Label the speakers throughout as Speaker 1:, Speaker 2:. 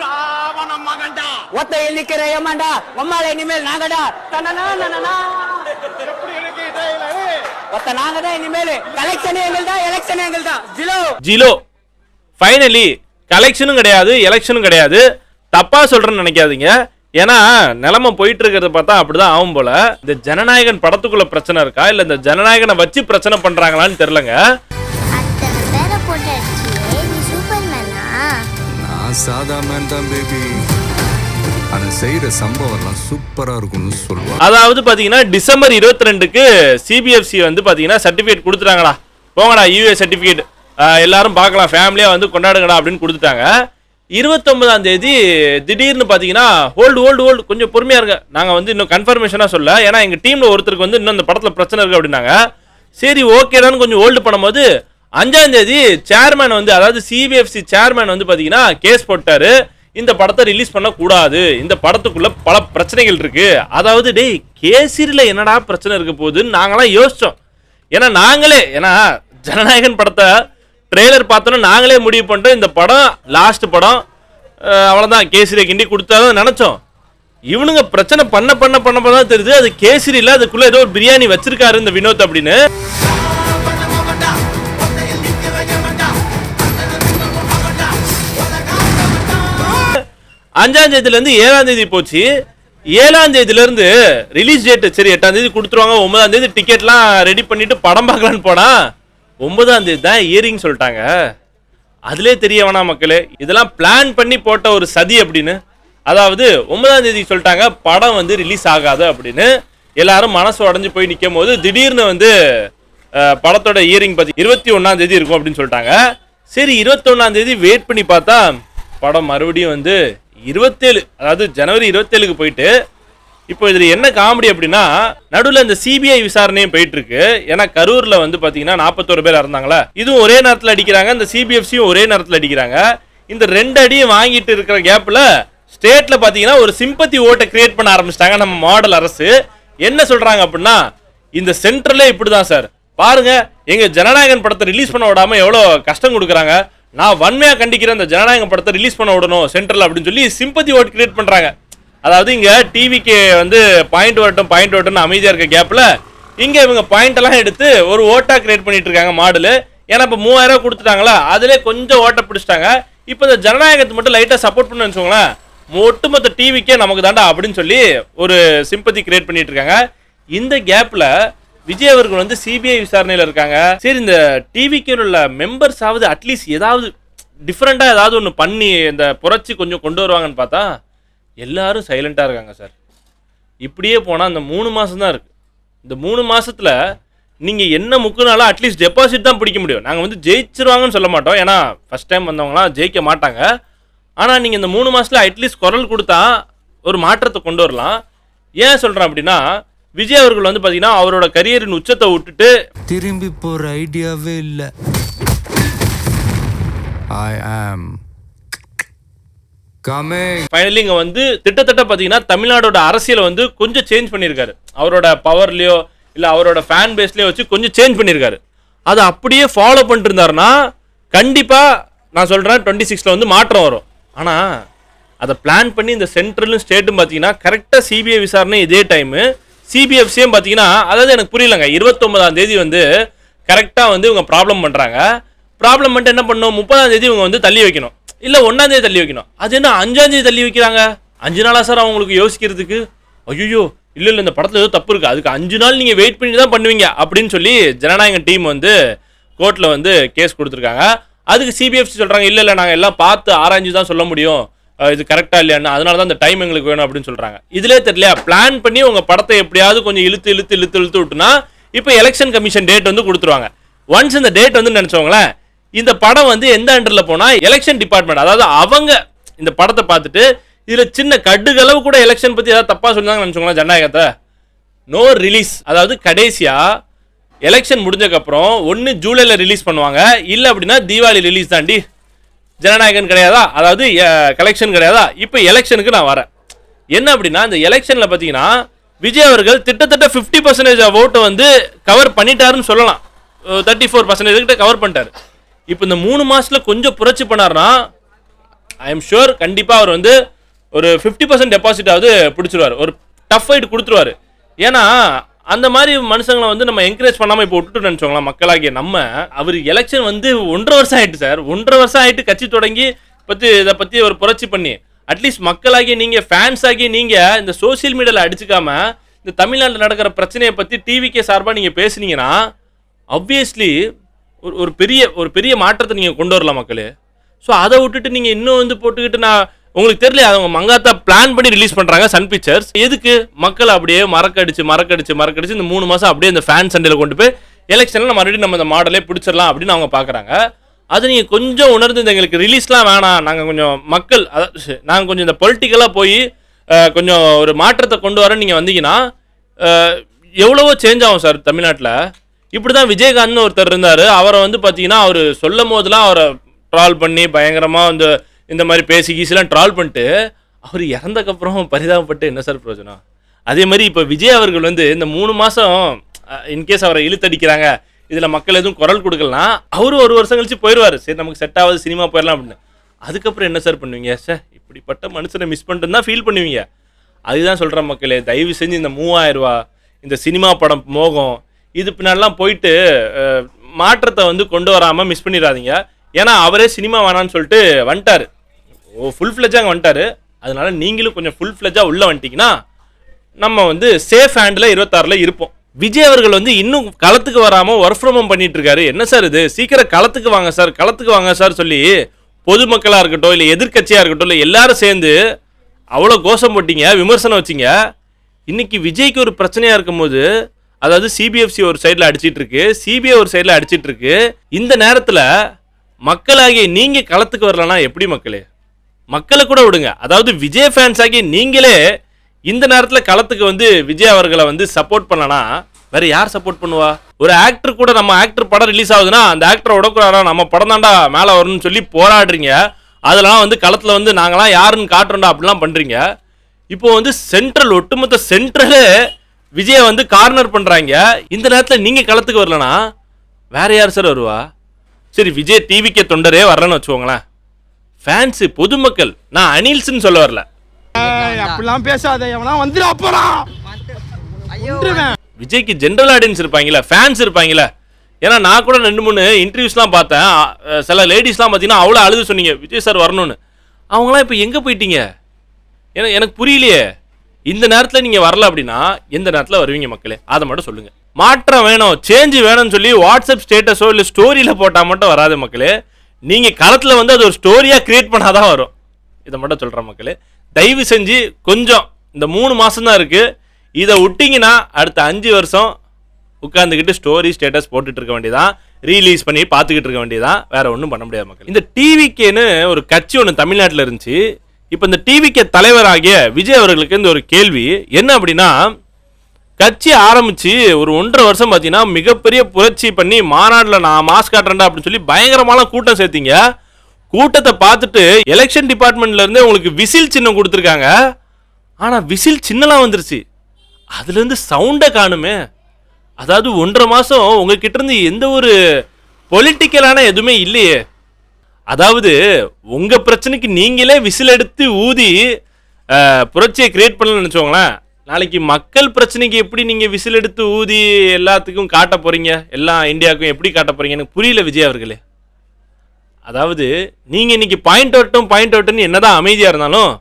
Speaker 1: ராவண மகன்டா
Speaker 2: ஒத்தையில் நிக்கிற ஏமாண்டா உம்மால இனிமேல் நாங்கடா. தனனா நனனா
Speaker 1: எப்படி இருக்கு trailer?
Speaker 2: ஒத்த நாங்க தான் இனிமேல். கலெக்ஷன் எங்கள்தான் எலெக்ஷன் எங்கள்தான் ஜிலோ.
Speaker 3: ஜிலோ. ஃபைனலி கலெக்ஷனும் கிடையாது எலெக்ஷனும் கிடையாது. தப்பா சொல்றேன்னு நினைக்காதீங்க. ஏன்னா நிலைமை போயிட்டு இருக்கிறத பார்த்தா அப்படிதான் ஆகும் போல. இந்த ஜனநாயகன் படத்துக்குள்ள பிரச்சனை இருக்கா? இல்ல இந்த ஜனநாயகனை வச்சு பிரச்சனை பண்றாங்களான்னு தெரியலங்க.
Speaker 4: நான் சாதா மேன் தான் பேபி ஆனா செய்யற சம்பவம்லாம் சூப்பராக இருக்கும்னு சொல்லுவாங்க.
Speaker 3: அதாவது பார்த்தீங்கன்னா டிசம்பர் இருபத்தி ரெண்டுக்கு சிபிஎஃப்சி வந்து பார்த்தீங்கன்னா சர்டிஃபிகேட் கொடுத்துட்டாங்களா? போங்கடா யூஏ சர்டிஃபிகேட் எல்லாரும் பார்க்கலாம். ஃபேமிலியாக வந்து கொண்டாடுங்கடா அப்படின்னு கொடுத்துட்டாங்க. இருபத்தொன்பதாம் தேதி திடீர்னு பார்த்தீங்கன்னா ஹோல்டு ஹோல்டு ஹோல்டு கொஞ்சம் பொறுமையாக இருங்க. நாங்கள் வந்து இன்னும் கன்ஃபர்மேஷனாக சொல்ல ஏன்னா எங்கள் டீமில் ஒருத்தருக்கு வந்து இன்னும் இந்த படத்தில் பிரச்சனை இருக்குது அப்படின்னாங்க. சரி ஓகேடான்னு கொஞ்சம் ஹோல்டு பண்ணும்போது அஞ்சாம் தேதி சேர்மேன் வந்து அதாவது சிபிஎஃப்சி சேர்மேன் வந்து பார்த்தீங்கன்னா கேஸ் போட்டாரு. இந்த படத்தை ரிலீஸ் பண்ணக்கூடாது. இந்த படத்துக்குள்ள பல பிரச்சனைகள் இருக்கு. அதாவது டேய் கேசரியில் என்னடா பிரச்சனை இருக்க போகுதுன்னு நாங்களாம் யோசித்தோம் ஏன்னா நாங்களே ஏன்னா ஜனநாயகன் படத்தை ட்ரெய்லர் பார்த்தோன்னா நாங்களே முடிவு பண்ணிட்டோம். இந்த படம் லாஸ்ட் படம் அவ்வளோதான் அவ்வளவுதான். கேசரியை கிண்டி கொடுத்தாதான் நினச்சோம். இவனுங்க பிரச்சனை பண்ண பண்ண பண்ண பண்ண தான் தெரியுது. அது கேசரியில் அதுக்குள்ளே ஏதோ ஒரு பிரியாணி வச்சிருக்காரு இந்த வினோத் அப்படின்னு. அஞ்சாம் தேதியிலேருந்து ஏழாம் தேதி போச்சு. ஏழாம் தேதியிலேருந்து ரிலீஸ் டேட் சரி எட்டாம் தேதி கொடுத்துருவாங்க ஒன்பதாம் தேதி டிக்கெட்லாம் ரெடி பண்ணிட்டு படம் பார்க்கலான்னு போனா ஒன்பதாம் தேதி தான் இயரிங் சொல்லிட்டாங்க. அதிலே தெரிய வேணாம் மக்களே. இதெல்லாம் பிளான் பண்ணி போட்ட ஒரு சதி அப்படின்னு. அதாவது ஒன்பதாம் தேதி சொல்லிட்டாங்க படம் வந்து ரிலீஸ் ஆகாது அப்படின்னு. எல்லாரும் மனசு உடஞ்சி போய் நிற்கும் போது திடீர்னு வந்து படத்தோட இயரிங் பத்தி இருபத்தி ஒன்றாம் தேதி இருக்கும் அப்படின்னு சொல்லிட்டாங்க. சரி இருபத்தொன்னாம் தேதி வெயிட் பண்ணி பார்த்தா படம் மறுபடியும் வந்து இருபத்தேழு அதாவது ஜனவரி இருபத்தேழுக்கு போயிட்டு இப்போ இதில் என்ன காமெடி அப்படின்னா நடுவில் இந்த சிபிஐ விசாரணையும் போயிட்டு இருக்கு ஏன்னா கரூர்ல வந்து பார்த்தீங்கன்னா நாற்பத்தோரு பேர் இறந்தாங்களா? இதுவும் ஒரே நேரத்தில் அடிக்கிறாங்க இந்த சிபிஎஃப்சியும் ஒரே நேரத்தில் அடிக்கிறாங்க. இந்த ரெண்டு அடியும் வாங்கிட்டு இருக்கிற கேப்பில் ஸ்டேட்டில் பார்த்தீங்கன்னா ஒரு சிம்பத்தி ஓட்டை கிரியேட் பண்ண ஆரம்பிச்சிட்டாங்க நம்ம மாடல் அரசு. என்ன சொல்கிறாங்க அப்படின்னா இந்த சென்ட்ரலே இப்படி தான் சார். பாருங்க எங்க ஜனநாயகன் படத்தை ரிலீஸ் பண்ண விடாம எவ்வளோ கஷ்டம் கொடுக்குறாங்க. நான் வன்மையாக கண்டிக்கிறேன் அந்த ஜனநாயக படத்தை ரிலீஸ் பண்ண விடணும் சென்ட்ரல் அப்படின்னு சொல்லி சிம்பத்தி ஓட் கிரியேட் பண்ணுறாங்க அதாவது இங்கே டிவிக்கு வந்து பாயிண்ட் வரட்டும் பாயிண்ட் வரட்டும் அமைதியாக இருக்க கேப்பில் இங்கே இவங்க பாயிண்ட்டெல்லாம் எடுத்து ஒரு ஓட்டாக கிரியேட் பண்ணிட்டு இருக்காங்க மாடலு. ஏன்னா இப்போ மூவாயிரம் கொடுத்துட்டாங்களா? அதிலே கொஞ்சம் ஓட்டை பிடிச்சிட்டாங்க. இப்போ இந்த ஜனநாயகத்தை மட்டும் லைட்டாக சப்போர்ட் பண்ணு வச்சுக்கோங்களேன் ஒட்டுமொத்த டிவிக்கே நமக்கு தாண்டா அப்படின்னு சொல்லி ஒரு சிம்பத்தி கிரியேட் பண்ணிட்டு இருக்காங்க. இந்த கேப்பில் விஜய் அவர்கள் வந்து சிபிஐ விசாரணையில் இருக்காங்க. சரி இந்த டிவிக்கு உள்ள மெம்பர்ஸ் ஆவது அட்லீஸ்ட் ஏதாவது டிஃப்ரெண்ட்டாக ஏதாவது ஒன்று பண்ணி இந்த புரட்சி கொஞ்சம் கொண்டு வருவாங்கன்னு பார்த்தா எல்லாரும் சைலண்ட்டாக இருக்காங்க சார். இப்படியே போனால் இந்த மூணு மாதம் தான் இருக்குது இந்த மூணு மாதத்தில் நீங்கள் என்ன முக்குனாலும் அட்லீஸ்ட் டெபாசிட் தான் பிடிக்க முடியும். நாங்கள் வந்து ஜெயிச்சிருவாங்கன்னு சொல்ல மாட்டோம். ஏன்னா ஃபர்ஸ்ட் டைம் வந்தவங்களாம் ஜெயிக்க மாட்டாங்க. ஆனால் நீங்கள் இந்த மூணு மாதத்தில் அட்லீஸ்ட் குரல் கொடுத்தா ஒரு மாற்றத்தை கொண்டு வரலாம். ஏன் சொல்கிறேன் அப்படின்னா விஜய் அவர்கள் வந்து பாத்தீங்கன்னா அவரோட கரியரின் உச்சத்தை விட்டுட்டு
Speaker 4: திரும்பி போற ஐடியாவே இல்ல. ஐ ஆம்
Speaker 3: ஃபைனலி இங்க வந்து திட்டத்தட்ட பாத்தீங்கன்னா தமிழ்நாடோட அரசியலை வந்து கொஞ்சம் சேஞ்ச் பண்ணியிருக்காரு. அவரோட பவர்லயோ இல்ல அவரோட ஃபேன் பேஸ்லயோ வச்சு கொஞ்சம் சேஞ்ச் பண்ணியிருக்காரு. அதை அப்படியே ஃபாலோ பண்ணிட்டு இருந்தாருன்னா கண்டிப்பா நான் சொல்றேன் டுவெண்ட்டி சிக்ஸ்ல வந்து மாற்றம் வரும். ஆனா அதை பிளான் பண்ணி இந்த சென்ட்ரலும் ஸ்டேட்டும் பார்த்தீங்கன்னா கரெக்டாக சிபிஐ விசாரணை இதே டைமு சிபிஎஃப்சியும் பார்த்தீங்கன்னா அதாவது எனக்கு புரியலங்க இருபத்தொம்பதாம் தேதி வந்து கரெக்டாக வந்து இவங்க ப்ராப்ளம் பண்ணுறாங்க ப்ராப்ளம் பண்ணிட்டு என்ன பண்ணணும் முப்பதாம் தேதி இவங்க வந்து தள்ளி வைக்கணும். இல்லை ஒன்றாம் தேதி தள்ளி வைக்கணும். அது என்ன அஞ்சாம் தேதி தள்ளி வைக்கிறாங்க? அஞ்சு நாளாக சார் அவங்களுக்கு யோசிக்கிறதுக்கு? ஐயோ இல்லை இல்லை இந்த படத்தில் ஏதோ தப்பு இருக்குது அதுக்கு அஞ்சு நாள் நீங்கள் வெயிட் பண்ணி தான் பண்ணுவீங்க அப்படின்னு சொல்லி ஜனநாயகம் டீம் வந்து கோர்ட்டில் வந்து கேஸ் கொடுத்துருக்காங்க. அதுக்கு சிபிஎஃப்சி சொல்கிறாங்க இல்லை இல்லை நாங்கள் எல்லாம் பார்த்து ஆராய்ஞ்சு தான் சொல்ல முடியும். இது கரெக்டாக இல்லையான்னு அதனால தான் அந்த டைம் எங்களுக்கு வேணும் அப்படின்னு சொல்கிறாங்க இதிலே தெரியலையா? பிளான் பண்ணி உங்கள் படத்தை எப்படியாவது கொஞ்சம் இழுத்து இழுத்து இழுத்து இழுத்து விட்டுனா இப்போ எலெக்ஷன் கமிஷன் டேட் வந்து கொடுத்துருவாங்க. ஒன்ஸ் இந்த டேட் வந்து நினச்சவங்களேன் இந்த படம் வந்து எந்த அண்டரில் போனால் எலெக்ஷன் டிபார்ட்மெண்ட் அதாவது அவங்க இந்த படத்தை பார்த்துட்டு இதில் சின்ன கடுகளவு கூட எலெக்ஷன் பற்றி ஏதாவது தப்பாக சொன்னாங்கன்னு நினைச்சோங்களேன் ஜனநாயகத்தை? நோ ரிலீஸ் அதாவது கடைசியாக எலெக்ஷன் முடிஞ்சக்கப்புறம் ஒன்று ஜூலையில் ரிலீஸ் பண்ணுவாங்க. இல்லை அப்படின்னா தீபாவளி ரிலீஸ் தாண்டி ஜனநாயகன் கிடையாதா? அதாவது கலெக்ஷன் கிடையாதா? இப்போ எலெக்ஷனுக்கு நான் வரேன். என்ன அப்படின்னா இந்த எலெக்ஷனில் பார்த்தீங்கன்னா விஜய் அவர்கள் கிட்டத்தட்ட ஃபிஃப்டி பர்சன்டேஜ் ஓட்டை வந்து கவர் பண்ணிட்டாருன்னு சொல்லலாம். தேர்ட்டி ஃபோர் பர்சன்டேஜ் கிட்ட கவர் பண்ணிட்டாரு. இப்போ இந்த மூணு மாதத்தில் கொஞ்சம் புரட்சி பண்ணாருன்னா ஐ எம் ஷுர் கண்டிப்பாக அவர் வந்து ஒரு ஃபிஃப்டி பர்சன்ட் டெபாசிட்டாவது பிடிச்சிருவார். ஒரு டஃப் ஃபைட் கொடுத்துருவாரு. ஏன்னா அந்த மாதிரி மனுஷங்களை வந்து நம்ம என்கரேஜ் பண்ணாமல் இப்போ விட்டுட்டு நினச்சோங்களா மக்களாகிய நம்ம அவர் எலெக்ஷன் வந்து ஒன்றரை வருஷம் ஆயிட்டு சார் ஒன்றரை வருஷம் ஆயிட்டு கட்சி தொடங்கி பற்றி இதை பற்றி ஒரு புரட்சி பண்ணி அட்லீஸ்ட் மக்களாகிய நீங்கள் ஃபேன்ஸ் நீங்கள் இந்த சோஷியல் மீடியாவில் அடிச்சுக்காம இந்த தமிழ்நாட்டில் நடக்கிற பிரச்சனையை பற்றி டிவிக்கே சார்பாக நீங்கள் பேசுனீங்கன்னா ஆப்வியஸ்லி ஒரு ஒரு பெரிய ஒரு பெரிய மாற்றத்தை நீங்கள் கொண்டு வரலாம் மக்களே. ஸோ அதை விட்டுட்டு நீங்கள் இன்னும் வந்து போட்டுக்கிட்டு நான் உங்களுக்கு தெரியல அவங்க மங்காத்தா பிளான் பண்ணி ரிலீஸ் பண்ணுறாங்க சன் பிக்சர்ஸ் எதுக்கு? மக்கள் அப்படியே மறக்கடிச்சு மறக்கடிச்சு மறக்கடிச்சு இந்த மூணு மாதம் அப்படியே இந்த ஃபேன் சண்டையில் கொண்டு போய் எலெக்ஷனில் மறுபடியும் நம்ம இந்த மாடலே பிடிச்சிடலாம் அப்படின்னு அவங்க பார்க்குறாங்க அது நீங்கள் கொஞ்சம் உணர்ந்து இந்த எங்களுக்கு ரிலீஸ்லாம் வேணாம். நாங்கள் கொஞ்சம் மக்கள் அதாவது நாங்கள் கொஞ்சம் இந்த பொலிட்டிக்கலாக போய் கொஞ்சம் ஒரு மாற்றத்தை கொண்டு வர நீங்கள் வந்தீங்கன்னா எவ்வளவோ சேஞ்ச் ஆகும் சார் தமிழ்நாட்டில். இப்படி தான் விஜயகாந்த்னு ஒருத்தர் இருந்தார். அவரை வந்து பார்த்தீங்கன்னா அவர் சொல்லும் போதெல்லாம் அவரை ட்ரால் பண்ணி பயங்கரமாக வந்து இந்த மாதிரி பேசி கீசிலாம் ட்ரால் பண்ணிட்டு அவர் இறந்தக்கப்புறம் பரிதாபப்பட்டு என்ன சார் பிரயோஜனம்? அதே மாதிரி இப்போ விஜய் அவர்கள் வந்து இந்த மூணு மாதம் இன்கேஸ் அவரை இழுத்தடிக்கிறாங்க இதில் மக்கள் எதுவும் குரல் கொடுக்கலாம் அவரும் ஒரு வருஷம் கழிச்சு போயிடுவார் சரி நமக்கு செட் ஆகாது சினிமா போயிடலாம் அப்படின்னு. அதுக்கப்புறம் என்ன சார் பண்ணுவீங்க? சார் இப்படிப்பட்ட மனுஷனை மிஸ் பண்ணிட்டு தான் ஃபீல் பண்ணுவீங்க. அதுதான் சொல்கிற மக்களே தயவு செஞ்சு இந்த மூவாயிரம் ரூபா இந்த சினிமா படம் மோகம் இது பின்னாடிலாம் போயிட்டு மாற்றத்தை வந்து கொண்டு வராமல் மிஸ் பண்ணிடாதீங்க. ஏன்னா அவரே சினிமா வேணான்னு சொல்லிட்டு வந்துட்டாரு. ஓ ஃபுல் ஃப்ளெஜாக அங்கே வந்துட்டாரு. அதனால நீங்களும் கொஞ்சம் ஃபுல் ஃப்ளெஜாக உள்ளே வந்துட்டீங்கன்னா நம்ம வந்து சேஃப் ஹேண்டில் இருபத்தாறில் இருப்போம். விஜய் அவர்கள் வந்து இன்னும் களத்துக்கு வராமல் ஒர்க் ஃப்ரம் ஹோம் பண்ணிட்டு இருக்காரு. என்ன சார் இது? சீக்கிரம் களத்துக்கு வாங்க சார் களத்துக்கு வாங்க சார் சொல்லி பொதுமக்களாக இருக்கட்டும் இல்லை எதிர்க்கட்சியாக இருக்கட்டும் இல்லை எல்லாரும் சேர்ந்து அவ்வளோ கோஷம் போட்டீங்க விமர்சனம் வச்சீங்க. இன்னைக்கு விஜய்க்கு ஒரு பிரச்சனையாக இருக்கும்போது அதாவது சிபிஎஃப்சி ஒரு சைடில் அடிச்சிட்டு இருக்கு சிபிஐ ஒரு சைடில் அடிச்சிட்டு இருக்கு. இந்த நேரத்தில் மக்களாகிய நீங்கள் களத்துக்கு வரலன்னா எப்படி மக்களே? மக்களை கூட விடுங்க. அதாவது விஜய் ஃபேன்ஸ் ஆகி நீங்களே இந்த நேரத்தில் களத்துக்கு வந்து விஜய் அவர்களை வந்து சப்போர்ட் பண்ணனா வேற யார் சப்போர்ட் பண்ணுவா? ஒரு ஆக்டர் கூட நம்ம ஆக்டர் படம் ரிலீஸ் ஆகுதுன்னா அந்த ஆக்டரை உடக்கூடாதா நம்ம படம் தாண்டா மேலே வரணும்னு சொல்லி போராடுறீங்க. அதெல்லாம் வந்து களத்தில் வந்து நாங்களாம் யாருன்னு காட்டுறோம்டா அப்படிலாம் பண்ணுறீங்க இப்போ வந்து சென்ட்ரல் ஒட்டுமொத்த சென்ட்ரலே விஜயை வந்து கார்னர் பண்ணுறாங்க இந்த நேரத்தில் நீங்கள் களத்துக்கு வரலனா வேற யார் சார் வருவா? சரி விஜய் டிவிக்கே தொண்டரே வரலன்னு வச்சுக்கோங்களேன். ஃபேன்ஸு பொதுமக்கள் நான் அனில்ஸ்ன்னு சொல்ல வரல.
Speaker 1: அப்படிலாம் பேசாத எவனா வந்துடா போறான்.
Speaker 3: விஜய்க்கு ஜென்ரல் ஆடியன்ஸ் இருப்பாங்களே ஃபேன்ஸ் இருப்பாங்களே ஏன்னா நான் கூட ரெண்டு மூணு இன்டர்வியூஸ்லாம் பார்த்தேன். சில லேடிஸ்லாம் பார்த்தீங்கன்னா அவ்வளோ அழுது சொன்னீங்க விஜய் சார் வரணும்னு. அவங்களாம் இப்போ எங்கே போயிட்டீங்க? ஏன்னா எனக்கு புரியலையே. இந்த நேரத்தில் நீங்கள் வரல அப்படின்னா எந்த நேரத்தில் வருவீங்க மக்களே? அதை மட்டும் சொல்லுங்கள் மாற்றம் வேணும் சேஞ்சு வேணும்னு சொல்லி வாட்ஸ்அப் ஸ்டேட்டஸோ இல்லை ஸ்டோரியில் போட்டால் மட்டும் வராது மக்களே. நீங்கள் களத்தில் வந்து அது ஒரு ஸ்டோரியாக க்ரியேட் பண்ணால் தான் வரும். இதை மட்டும் சொல்கிறேன் மக்களே. தயவு செஞ்சு கொஞ்சம் இந்த மூணு மாதம் தான் இருக்குது இதை விட்டிங்கன்னா அடுத்த அஞ்சு வருஷம் உட்காந்துக்கிட்டு ஸ்டோரி ஸ்டேட்டஸ் போட்டுட்டு இருக்க வேண்டியதான் ரீலீஸ் பண்ணி பார்த்துக்கிட்டு இருக்க வேண்டியதான் வேற ஒன்றும் பண்ண முடியாது மக்கள். இந்த டிவிக்கேன்னு ஒரு கட்சி ஒன்று தமிழ்நாட்டில் இருந்துச்சு. இப்போ இந்த டிவிக்கே தலைவராகிய விஜய் அவர்களுக்கு இந்த ஒரு கேள்வி. என்ன அப்படின்னா கட்சி ஆரம்பிச்சு ஒரு ஒன்றரை வருஷம் பார்த்தீங்கன்னா மிகப்பெரிய புரட்சி பண்ணி மாநாட்டில் நான் மாஸ் காட்டுறேன்டா அப்படின்னு சொல்லி பயங்கரமான கூட்டம் சேர்த்தீங்க. கூட்டத்தை பார்த்துட்டு எலெக்ஷன் டிபார்ட்மெண்ட்ல இருந்தே உங்களுக்கு விசில் சின்னம் கொடுத்துருக்காங்க. ஆனால் விசில் சின்னலாம் வந்துருச்சு. அதுலேருந்து சவுண்டை காணுமே. அதாவது ஒன்றரை மாதம் உங்ககிட்ட இருந்து எந்த ஒரு பொலிட்டிக்கலான எதுவுமே இல்லையே. அதாவது உங்கள் பிரச்சனைக்கு நீங்களே விசில் எடுத்து ஊதி புரட்சியை கிரியேட் பண்ணலன்னு நினச்சோங்களேன் நாளைக்கு மக்கள் பிரச்சனைக்கு எப்படி நீங்க விசில் எடுத்து ஊதி எல்லாத்துக்கும் காட்ட போறீங்க? எல்லா இந்தியாவுக்கும் எப்படி காட்ட போறீங்க? எனக்கு புரியல விஜய் அவர்களே. அதாவது நீங்க இன்னைக்கு பாயிண்ட் அவுட்டும் பாயிண்ட் அவுட்னு என்னதான் அமைதியா இருந்தாலும்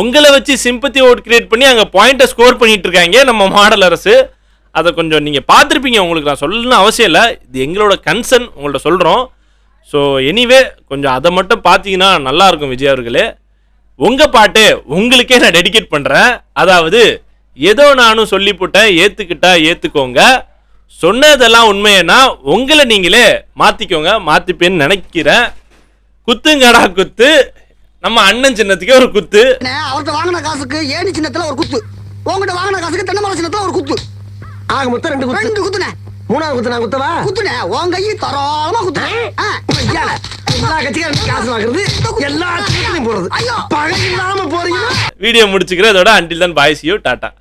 Speaker 3: உங்களை வச்சு சிம்பத்தி ஓட் கிரியேட் பண்ணி அங்கே பாயிண்ட்டை ஸ்கோர் பண்ணிட்டு இருக்காங்க நம்ம மாடல் அரசு. அதை கொஞ்சம் நீங்கள் பார்த்துருப்பீங்க. உங்களுக்கு நான் சொல்லணும்னு அவசியம் இல்லை. இது எங்களோட கன்சர்ன் உங்கள்ட்ட சொல்கிறோம் ஸோ எனிவே கொஞ்சம் அதை மட்டும் பார்த்தீங்கன்னா நல்லாயிருக்கும் விஜய் அவர்களே. உங்கள் பாட்டு உங்களுக்கே நான் டெடிகேட் பண்ணுறேன் அதாவது ஏதோ நானும் சொல்லி போட்டேன் ஏத்துக்கிட்டா ஏத்துக்கோங்க. சொன்னதெல்லாம் உண்மையன்னா உங்களை நீங்களே மாத்திக்கோங்க மாத்திப்பேன்னு நினைக்கிறேன். குத்துங்கடா குத்து. நம்ம அண்ணன் சின்னத்துக்கே ஒரு குத்து.
Speaker 5: அவர்கிட்ட வாங்கின காசுக்கு ஏணி சின்னத்துல ஒரு குத்து. உங்ககிட்ட வாங்கின காசுக்கு தென்னை மரம் சின்னத்துல ஒரு குத்து. ஆக மொத்தம் ரெண்டு குத்து. ரெண்டு குத்துனே மூணாவது குத்து நான் குத்தவா? குத்துனே உன் கையை தரோளமா குத்துனேன் எல்லா கட்சிக்காரும் காசு வாங்குறது. எல்லா போறது ஐயோ. பகை இல்லாம போறீங்க
Speaker 3: வீடியோ முடிச்சுக்கிறேன் அதோட அண்டில் தான் பாய்ஸ் யூ டாட்டா.